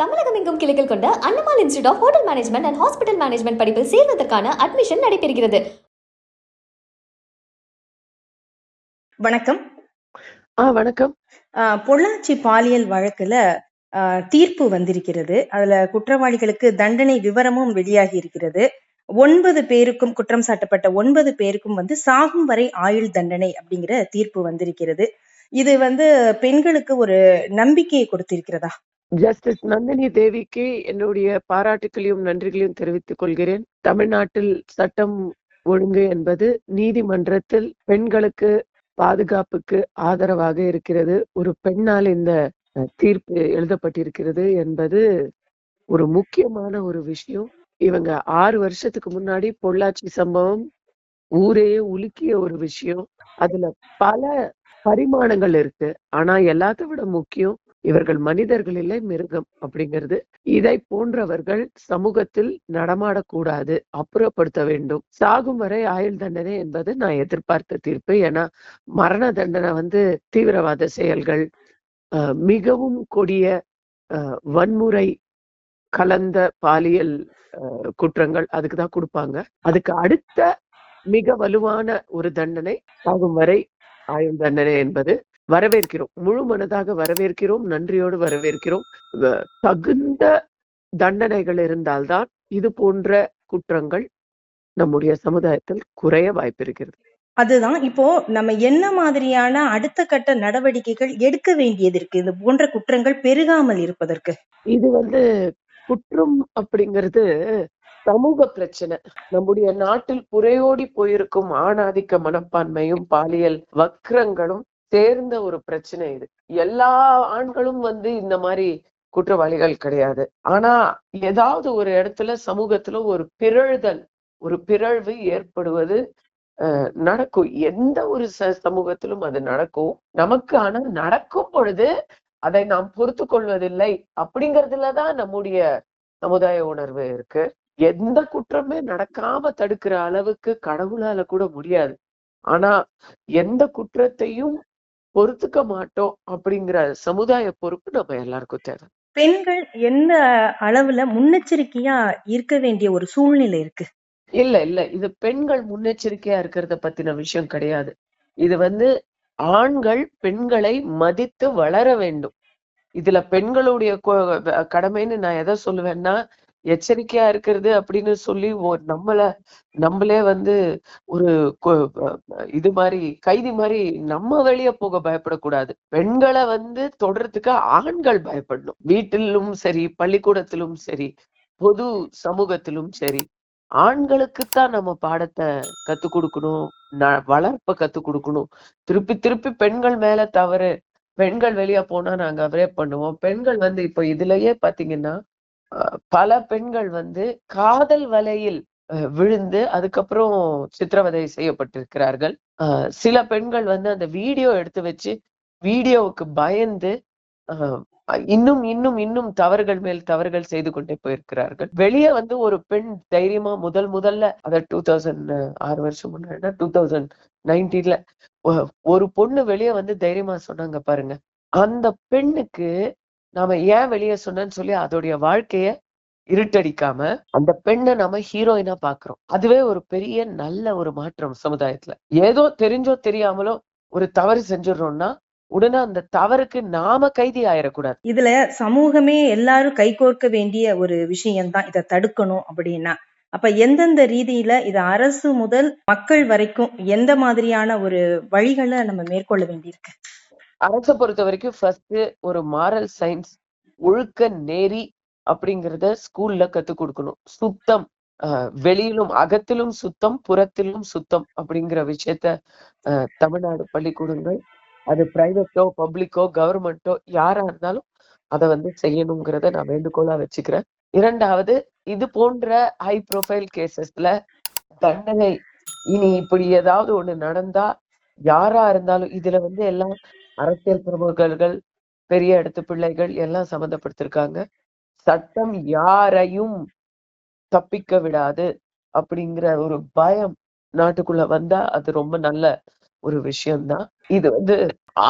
தமிழகம் எங்கும் கிளைகள் கொண்ட Annamal institute of hotel management and hospital management படிப்பில் சேர்வதற்கான அட்மிஷன் நடைபெறுகிறது. வணக்கம். ஆ வணக்கம். ஆஹ் பொள்ளாச்சி பாலியல் வழக்குல ஆஹ் தீர்ப்பு வந்திருக்கிறது. அதுல குற்றவாளிகளுக்கு தண்டனை விவரமும் வெளியாகி இருக்கிறது. ஒன்பது பேருக்கும் குற்றம் சாட்டப்பட்ட ஒன்பது பேருக்கும் வந்து சாகும் வரை ஆயுள் தண்டனை அப்படிங்கிற தீர்ப்பு வந்திருக்கிறது. இது வந்து பெண்களுக்கு ஒரு நம்பிக்கையை கொடுத்திருக்கிறதா? ஜஸ்டிஸ் நந்தினி தேவிக்கு என்னுடைய பாராட்டுகளையும் நன்றிகளையும் தெரிவித்துக் கொள்கிறேன். தமிழ்நாட்டில் சட்டம் ஒழுங்கு என்பது நீதிமன்றத்தில் பெண்களுக்கு பாதுகாப்புக்கு ஆதரவாக இருக்கிறது. ஒரு பெண்ணால் இந்த தீர்ப்பு எழுதப்பட்டிருக்கிறது என்பது ஒரு முக்கியமான ஒரு விஷயம். இவங்க ஆறு வருஷத்துக்கு முன்னாடி பொள்ளாச்சி சம்பவம் ஊரையே உலுக்கிய ஒரு விஷயம். அதுல பல பரிமாணங்கள் இருக்கு. ஆனா எல்லாத்த விட முக்கியம் இவர்கள் மனிதர்கள் இல்லை மிருகம் அப்படிங்கிறது. இதை போன்றவர்கள் சமூகத்தில் நடமாடக்கூடாது அப்புறப்படுத்த வேண்டும். சாகும் வரை ஆயுள் தண்டனை என்பது நான் எதிர்பார்த்த தீர்ப்பு. ஏன்னா மரண தண்டனை வந்து தீவிரவாத செயல்கள் மிகவும் கொடிய அஹ், வன்முறை கலந்த பாலியல் அஹ், குற்றங்கள் அதுக்கு தான் கொடுப்பாங்க. அதுக்கு அடுத்த மிக வலுவான ஒரு தண்டனை சாகும் வரை ஆயுள் தண்டனை என்பது. வரவேற்கிறோம். முழு மனதாக வரவேற்கிறோம். நன்றியோடு வரவேற்கிறோம். தகுந்த தண்டனைகள் இருந்தால்தான் இது போன்ற குற்றங்கள் நம்முடைய சமுதாயத்தில் குறைய வாய்ப்பிருக்கிறது. அதுதான். இப்போ நம்ம என்ன மாதிரியான அடுத்த கட்ட நடவடிக்கைகள் எடுக்க வேண்டியது இருக்கு? இது போன்ற குற்றங்கள் பெருகாமல் இருப்பதற்கு. இது வந்து குற்றம் அப்படிங்கிறது சமூக பிரச்சனை. நம்முடைய நாட்டில் புரையோடி போயிருக்கும் ஆணாதிக்க மனப்பான்மையும் பாலியல் வக்ரங்களும் சேர்ந்த ஒரு பிரச்சனை இது. எல்லா ஆண்களும் வந்து இந்த மாதிரி குற்றவாளிகள் கிடையாது. ஆனா ஏதாவது ஒரு இடத்துல சமூகத்துல ஒரு பிறழ்தல் ஒரு பிறழ்வு ஏற்படுவது அஹ், நடக்கும். எந்த ஒரு ச- சமூகத்திலும் அது நடக்கும். நமக்கு ஆனா நடக்கும் பொழுது அதை நாம் பொறுத்து கொள்வதில்லை அப்படிங்கறதுலதான் நம்முடைய சமுதாய உணர்வு இருக்கு. எந்த குற்றமே நடக்காம தடுக்கிற அளவுக்கு கடவுளால கூட முடியாது. ஆனா எந்த குற்றத்தையும் பொறுத்துக்க மாட்டோம் அப்படிங்கிற சமுதாய பொறுப்பு நம்ம எல்லாருக்கும் தேவை. பெண்கள் எந்த அளவுல முன்னெச்சரிக்கையா இருக்க வேண்டிய ஒரு சூழ்நிலை இருக்கு? இல்ல இல்ல. இது பெண்கள் முன்னெச்சரிக்கையா இருக்கிறத பத்தின விஷயம் கிடையாது. இது வந்து ஆண்கள் பெண்களை மதித்து வளர வேண்டும். இதுல பெண்களுடைய கடமைன்னு நான் எதை சொல்லுவேன்னா எச்சரிக்கையா இருக்கிறது அப்படின்னு சொல்லி நம்மள நம்மளே வந்து ஒரு இது மாதிரி கைதி மாதிரி நம்ம வெளியே போக பயப்படக்கூடாது. பெண்களை வந்து தொடர்றதுக்கு ஆண்கள் பயப்படணும். வீட்டிலும் சரி பள்ளிக்கூடத்திலும் சரி பொது சமூகத்திலும் சரி ஆண்களுக்குத்தான் நம்ம பாடத்தை கத்து கொடுக்கணும் ந- வளர்ப்ப கத்து கொடுக்கணும். திருப்பி திருப்பி பெண்கள் மேல தவறு பெண்கள் வெளியே போனா நாங்க ரேப் பண்ணுவோம். பெண்கள் வந்து இப்ப இதுலயே பாத்தீங்கன்னா பல பெண்கள் வந்து காதல் வலையில் அஹ், விழுந்து அதுக்கப்புறம் சித்திரவதை செய்யப்பட்டிருக்கிறார்கள். சில பெண்கள் வந்து அந்த வீடியோ எடுத்து வச்சு வீடியோவுக்கு பயந்து இன்னும் இன்னும் இன்னும் தவறுகள் மேல் தவறுகள் செய்து கொண்டே போயிருக்கிறார்கள். வெளியே வந்து ஒரு பெண் தைரியமா முதல் முதல்ல அத டூ தௌசண்ட் ஆறு வருஷம் முன்னாடி டூ தௌசண்ட் நைன்டீன்ல ஒரு பொண்ணு வெளியே வந்து தைரியமா சொன்னாங்க பாருங்க. அந்த பெண்ணுக்கு நாம ஏன் வெளியே சொன்னேன்னு சொல்லி அதோடைய வாழ்க்கைய இருட்டடிக்காம அந்த பெண்ணை நம்ம ஹீரோயினா பாக்குறோம். அதுவே ஒரு பெரிய நல்ல ஒரு மாற்றம் சமுதாயத்துல. ஏதோ தெரிஞ்சோ தெரியாமலோ ஒரு தவறு செஞ்சிடறோம்னா உடனே அந்த தவறுக்கு நாம கைதி ஆயிடக்கூடாது இதுல சமூகமே எல்லாரும் கைகோர்க்க வேண்டிய ஒரு விஷயம்தான். இதை தடுக்கணும் அப்படின்னா. அப்ப எந்தெந்த ரீதியில இது அரசு முதல் மக்கள் வரைக்கும் எந்த மாதிரியான ஒரு வழிகளை நம்ம மேற்கொள்ள வேண்டியிருக்கு? அரசை பொறுத்த வரைக்கும் ஃபர்ஸ்ட் ஒரு மாரல் சயின்ஸ் ஒழுக்க நேரி அப்படிங்கிறத ஸ்கூல்ல கத்துக் கொடுக்கணும். சுத்தம் வெளியிலும் அகத்திலும் சுத்தம் புறத்திலும் சுத்தம் அப்படிங்கிற விஷயத்த தமிழ்நாடு பள்ளிக்கூடங்கள் அது பிரைவேட்டோ பப்ளிக்கோ கவர்மெண்ட்டோ யாரா இருந்தாலும் அதை வந்து செய்யணுங்கிறத நான் வேண்டுகோளா வச்சுக்கிறேன். இரண்டாவது இது போன்ற ஹை ப்ரொஃபைல் கேசஸ்ல தண்டனை இனி இப்படி ஏதாவது ஒண்ணு நடந்தா யாரா இருந்தாலும் இதுல வந்து எல்லாம் அரசியல் பிரமுகர்கள் பெரிய இடத்து பிள்ளைகள் எல்லாம் சம்மந்தப்படுத்திருக்காங்க. சட்டம் யாரையும் தப்பிக்க விடாது அப்படிங்கிற ஒரு பயம் நாட்டுக்குள்ள வந்தா அது ரொம்ப நல்ல ஒரு விஷயம்தான். இது வந்து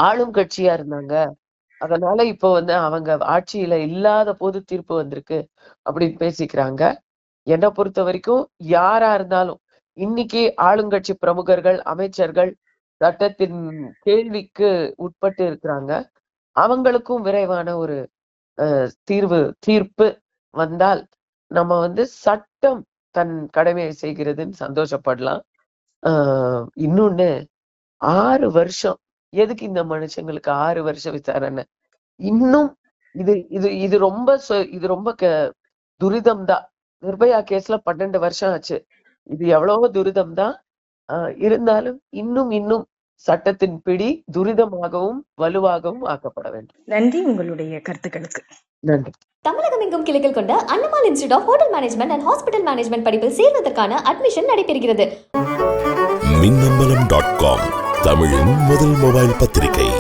ஆளும் கட்சியா இருந்தாங்க. அதனால இப்போ வந்து அவங்க ஆட்சியில இல்லாத போது தீர்ப்பு வந்திருக்கு அப்படின்னு பேசிக்கிறாங்க. என்னை பொறுத்த வரைக்கும் யாரா இருந்தாலும் இன்னைக்கு ஆளுங்கட்சி பிரமுகர்கள் அமைச்சர்கள் சட்டத்தின் கேள்விக்கு உட்பட்டு இருக்கிறாங்க. அவங்களுக்கும் விரைவான ஒரு அஹ், தீர்வு தீர்ப்பு வந்தால் நம்ம வந்து சட்டம் தன் கடமையை செய்கிறதுன்னு சந்தோஷப்படலாம். ஆஹ் இன்னொன்னு ஆறு வருஷம் எதுக்கு இந்த மனுஷங்களுக்கு ஆறு வருஷம் விசாரணை? இன்னும் இது இது இது ரொம்ப இது ரொம்ப க துரிதம் தான் நிர்பயா கேஸ்ல பன்னெண்டு வருஷம் ஆச்சு. இது எவ்வளவோ துரிதம் தான் ஆஹ் இருந்தாலும் இன்னும் இன்னும் சட்டத்தின் பிடி துரிதமாகவும் வலுவாகவும் ஆக்கப்பட வேண்டும். நன்றி உங்களுடைய கருத்துக்களுக்கு. நன்றி. தமிழகம் எங்கும் கிளைகள் கொண்ட Annamal institute of hotel management and hospital management படிப்பில் சேர்வதற்கான அட்மிஷன் நடைபெறுகிறது. மின்னம்பலம் டாட் காம் தமிழின் முதல் மொபைல் பத்திரிகை.